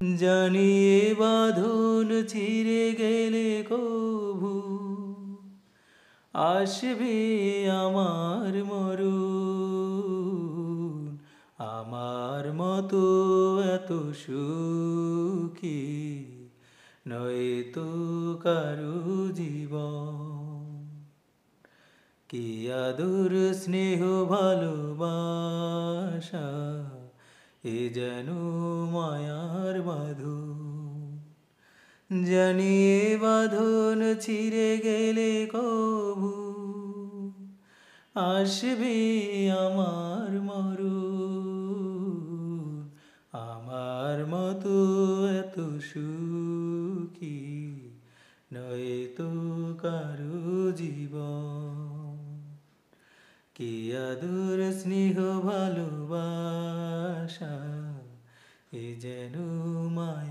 জানিয়ে বাঁধন ছিঁড়ে গেলে কভু, আসবে আমার মরু আমার মতো এত সুখী নয় তো কারও জীবন। কি আদুর, স্নেহ, ভালোবাসা, এ যেন বাঁধন জানিয়ে বাঁধন ছিঁড়ে গেলে কবু। আসবে আমার মরণ, আমার মতো এত সুখী নয় তো কারও জীবন। কি আদর, স্নেহ, ভালোবাসা, এ যেন মায়া